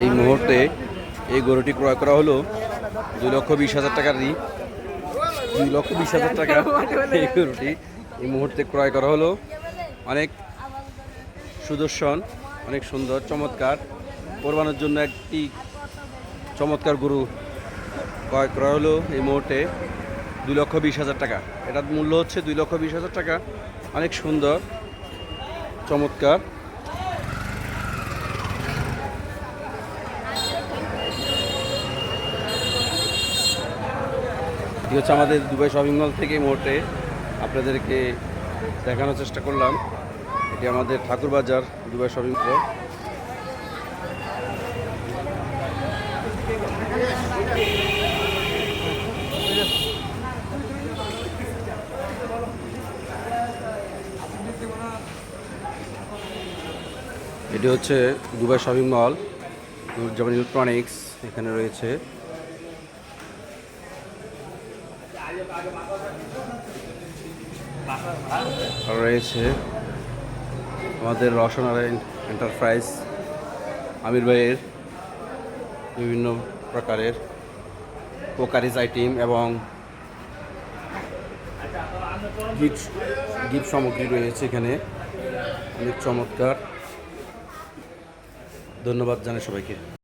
এই মুহূর্তে এই গরুটি ক্রয় করা হলো দুই লক্ষ বিশ হাজার টাকার রি দুই লক্ষ বিশ হাজার টাকা এই গরুটি এই মুহূর্তে ক্রয় করা হলো। অনেক সুদর্শন, অনেক সুন্দর, চমৎকার, কোরবানোর জন্য একটি চমৎকার গরু ক্রয় করা হলো এই মুহূর্তে দুই লক্ষ বিশ হাজার টাকা। এটার মূল্য হচ্ছে দুই লক্ষ বিশ হাজার টাকা। অনেক সুন্দর, চমৎকার। এটি হচ্ছে আমাদের দুবাই শপিং মল থেকে মুহূর্তে আপনাদেরকে দেখানোর চেষ্টা করলাম। এটি আমাদের ঠাকুরবাজার দুবাই শপিং মল। এটি হচ্ছে দুবাই শপিং মল, যেমন ইলেকট্রনিক্স এখানে রয়েছে। রয়েছে আমাদের রসনারায়ণ এন্টারপ্রাইজ আমির ভাইয়ের বিভিন্ন প্রকারের পোকারিজ আইটেম এবং গিফট গিফট সামগ্রী রয়েছে এখানে। অনেক চমৎকার। ধন্যবাদ জানাই সবাইকে।